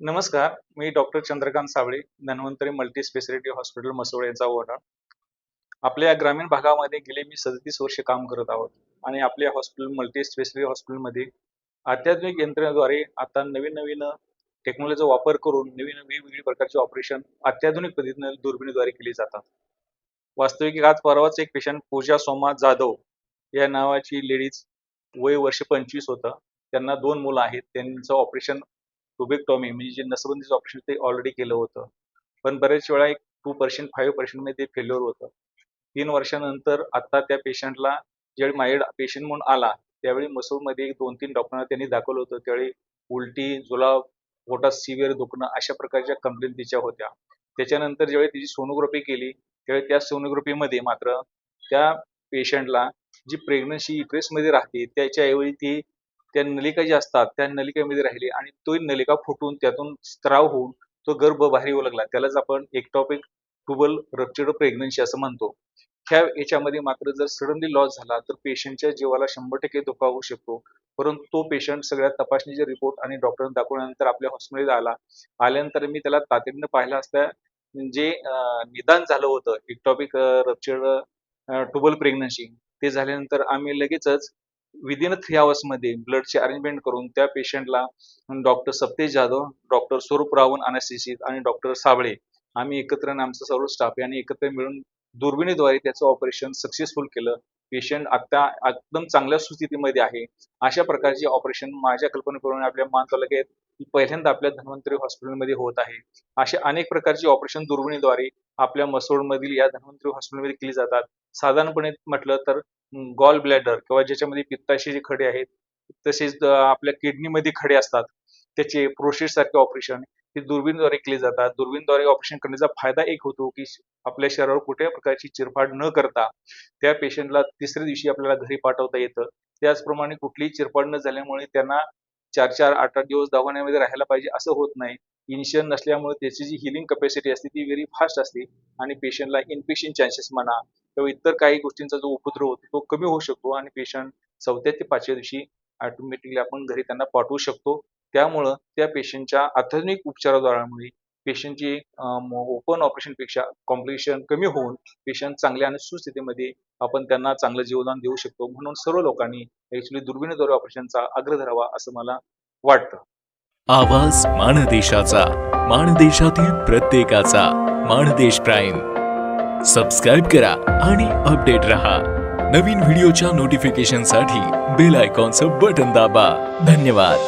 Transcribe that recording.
नमस्कार मी doctor Chandrakant Sable Dhanvantari multi speciality hospital Masole यांचा owner. आपल्या ग्रामीण भागामध्ये गेले मी सदतीस वर्ष काम करत आहोत आणि आपल्या हॉस्पिटल मल्टी स्पेशालिटी हॉस्पिटलमध्ये अत्याधुनिक यंत्रणेद्वारे आता नवीन नवीन टेक्नॉलॉजीचा वापर करून नवीन वेगवेगळी प्रकारचे ऑपरेशन अत्याधुनिक पद्धतीने दुर्बिणीद्वारे केली जातात. वास्तविक आज परवाच एक पेशंट पूजा सोमा जाधव या नावाची लेडीज वय वर्ष पंचवीस होतं. त्यांना दोन मुलं आहेत. त्यांचं ऑपरेशन टुबेक्टॉमी म्हणजे जे नसबंदीचं ऑपरेशन ते ऑलरेडी केलं होतं. पण बरेच वेळा एक टू पर्सेंट फाईव्ह पर्सेंटमध्ये ते फेल्युअर होतं. तीन वर्षानंतर आता त्या पेशंटला ज्यावेळी माझ्याकडे पेशंट म्हणून आला त्यावेळी मसूरमध्ये एक दोन तीन डॉक्टरांना त्यांनी दाखवलं होतं. त्यावेळी उलटी जुलाब पोटात सिव्हिअर दुखणं अशा प्रकारच्या कंप्लेंट तिच्या होत्या. त्याच्यानंतर ज्यावेळी तिची सोनोग्राफी केली त्यावेळी त्या सोनोग्राफीमध्ये मात्र त्या पेशंटला जी प्रेग्नन्सी मध्ये राहते त्याच्याऐवजी ती त्या नलिका ज्या असतात त्या नलिकेमध्ये राहिली आणि तो नलिका फुटून त्यातून स्त्राव होऊन तो गर्भ बाहेर येऊ लागला. त्यालाच आपण एक्टॉपिक ट्युबल रप्चर्ड प्रेग्नन्सी असं म्हणतो. ह्या याच्यामध्ये मात्र जर सडनली लॉस झाला तर पेशंटच्या जीवाला शंभर टक्के धोका होऊ शकतो. परंतु तो पेशंट सगळ्या तपासणीचे रिपोर्ट आणि डॉक्टरांना दाखवल्यानंतर आपल्या हॉस्पिटलमध्ये आला. आल्यानंतर मी त्याला तातडीनं पाहिलं असता जे निदान झालं होतं एक्टॉपिक रप्चर्ड ट्युबल प्रेग्नन्सी ते झाल्यानंतर आम्ही लगेचच विदिन थ्री मध्ये ब्लडची अरेंजमेंट करून त्या पेशंटला डॉक्टर सप्तेश जाधव डॉक्टर स्वरूप रावण अनास्थिसिस आणि डॉक्टर साबळे आम्ही एकत्र आमचं सर्व स्टाफ यांनी एकत्र मिळून दुर्बिणीद्वारे त्याचं ऑपरेशन सक्सेसफुल केलं. पेशंट आता एकदम चांगल्या सुस्थितीमध्ये आहे. अशा प्रकारचे ऑपरेशन माझ्या कल्पनेप्रमाणे आपल्या मान तालुक्यात पहिल्यांदा आपल्या धन्वंतरी हॉस्पिटलमध्ये होत आहे. असे अनेक प्रकारचे ऑपरेशन दुर्बिणीद्वारे आपल्या मसोडमधील या धन्वंतरी हॉस्पिटलमध्ये केली जातात. साधारणपणे म्हटलं तर गॉल ब्लॅडर किंवा ज्याच्यामध्ये पित्ताशी जे खडे आहेत तसेच आपल्या किडनीमध्ये खडे असतात. त्याचे प्रोसेस सारखे ऑपरेशन हे दुर्बीणद्वारे केले जातात. दुर्बीणद्वारे ऑपरेशन करण्याचा फायदा एक होतो की आपल्या शरीरावर कुठल्याही प्रकारची चिरफाड न करता त्या पेशंटला तिसऱ्या दिवशी आपल्याला घरी पाठवता येतं. त्याचप्रमाणे कुठलीही चिरफाड न झाल्यामुळे त्यांना चार चार आठ आठ दिवस दवाखान्यामध्ये राहायला पाहिजे असं होत नाही. इन्शन नसल्यामुळे त्याची जी हिलिंग कॅपॅसिटी असते ती व्हेरी फास्ट असते आणि पेशंटला इन्फेक्शन चान्सेस म्हणा किंवा इतर काही गोष्टींचा जो उपद्रव होतो तो कमी होऊ शकतो आणि पेशंट चौथ्या ते पाचव्या दिवशी ऑटोमॅटिकली आपण घरी त्यांना पाठवू शकतो. त्यामुळं त्या पेशंटच्या अत्याधुनिक उपचाराद्वारामुळे पेशंटची ओपन ऑपरेशनपेक्षा कॉम्प्लिकेशन कमी होऊन पेशंट चांगल्या आणि सुस्थितीमध्ये आपण त्यांना चांगलं जीवदान देऊ शकतो. म्हणून सर्व लोकांनी ऍक्च्युली दुर्बिणीद्वारे ऑपरेशनचा आग्रह धरावा असं मला वाटतं. आवाज माणदेशाचा माणदेशातील प्रत्येकाचा माणदेश प्राईम. सबस्क्राईब करा आणि अपडेट रहा. नवीन व्हिडिओच्या नोटिफिकेशनसाठी बेल आयकॉनचं बटन दाबा. धन्यवाद.